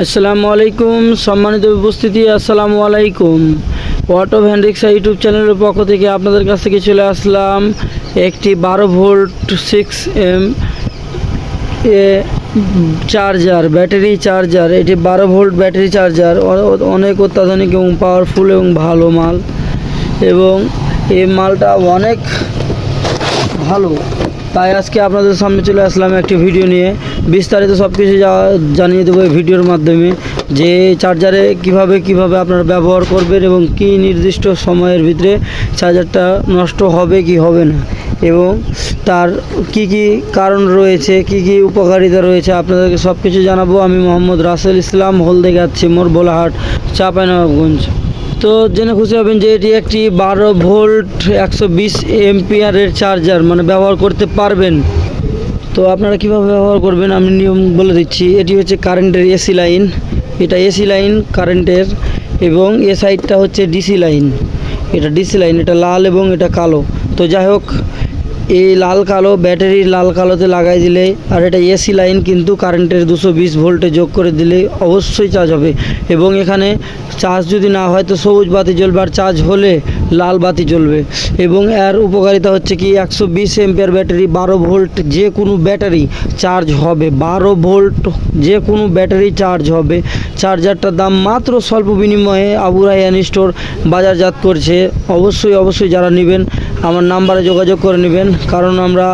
আসসালামু আলাইকুম, সম্মানিত উপস্থিতি, আসসালামু আলাইকুম। অটো ভ্যান রিক্সা ইউটিউব চ্যানেলের পক্ষ থেকে আপনাদের কাছ থেকে চলে আসলাম একটি বারো volt six M A charger battery charger এটি বারো ভোল্ট ব্যাটারি চার্জার অনেক অত্যাধুনিক এবং পাওয়ারফুল এবং ভালো মাল। এবং এই মালটা অনেক ভালো। তাই আজকে আপনাদের সামনে চলে আসলাম একটি ভিডিও নিয়ে। বিস্তারিত সব কিছু জানিয়ে দেবো এই ভিডিওর মাধ্যমে। যে চার্জারে কীভাবে কীভাবে আপনারা ব্যবহার করবেন এবং কি নির্দিষ্ট সময়ের ভিতরে চার্জারটা নষ্ট হবে কি হবে না এবং তার কি কি কারণ রয়েছে, কি কি উপকারিতা রয়েছে আপনাদেরকে সব কিছু জানাব। আমি মোহাম্মদ রাসেল ইসলাম হলদে গাচ্ছি মোর বোলাহাট, চাঁপাইনবাবগঞ্জ। তো জেনে খুশি হবেন যে এটি একটি বারো ভোল্ট একশো বিশ এমপিয়ারের চার্জার মানে ব্যবহার করতে পারবেন। তো আপনারা কীভাবে ব্যবহার করবেন আমি নিয়ম বলে দিচ্ছি। এটি হচ্ছে কারেন্টের এসি লাইন। এটা এসি লাইন কারেন্টের এবং এ সাইডটা হচ্ছে ডিসি লাইন। এটা ডিসি লাইন, এটা লাল এবং এটা কালো। তো যাই হোক এই লাল কালো, ব্যাটারি লাল কালোতে লাগাই দিলে, আর এটা এসি লাইন কিন্তু কারেন্টের দুশো বিশ ভোল্টে যোগ করে দিলে অবশ্যই চার্জ হবে। এবং এখানে চার্জ যদি না হয় তো সবুজ বাতি জ্বলবার চার্জ হলে লাল বাতি জ্বলবে। এবং এর উপকারিতা হচ্ছে কি, একশো বিশ এমপিয়ার ব্যাটারি বারো ভোল্ট যে কোনো ব্যাটারি চার্জ হবে। বারো ভোল্ট যে কোনো ব্যাটারি চার্জ হবে। চার্জারটার দাম মাত্র স্বল্প বিনিময়ে আবু রায়ান স্টোর বাজারজাত করছে। অবশ্যই অবশ্যই যারা নেবেন, আমার নাম্বারে যোগাযোগ করে নেবেন। কারণ আমরা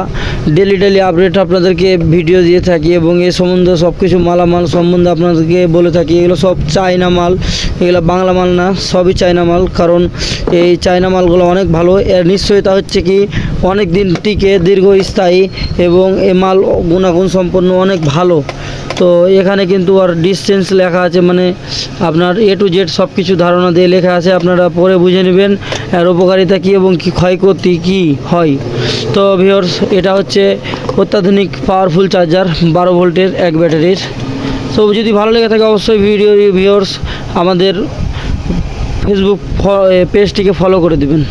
ডেলি ডেলি আপডেট আপনাদেরকে ভিডিও দিয়ে থাকি এবং এ সম্বন্ধে সব কিছু মালামাল সম্বন্ধে আপনাদেরকে বলে থাকি। এগুলো সব চায়না মাল, এগুলো বাংলা মাল না, সবই চায়না মাল। কারণ এই চায়না মালগুলো অনেক ভালো। এর নিশ্চয়তা হচ্ছে কি অনেক দিন টিকে, দীর্ঘস্থায়ী এবং এ মাল গুণাগুণ সম্পন্ন অনেক ভালো। তো এখানে কিন্তু আর ডিস্টেন্স লেখা আছে মানে আপনার এ টু জেড সব কিছু ধারণা দিয়ে লেখা আছে। আপনারা পরে বুঝে নেবেন, এর উপকারিতা কী এবং কী ক্ষয়ক্ষতি কী হয়। তো ভিওর্স এটা হচ্ছে অত্যাধুনিক পাওয়ারফুল চার্জার বারো ভোল্টের এক ব্যাটারির। তো যদি ভালো লেগে থাকে অবশ্যই ভিডিও ভিওর্স আমাদের ফেসবুক পেজটিকে ফলো করে দেবেন।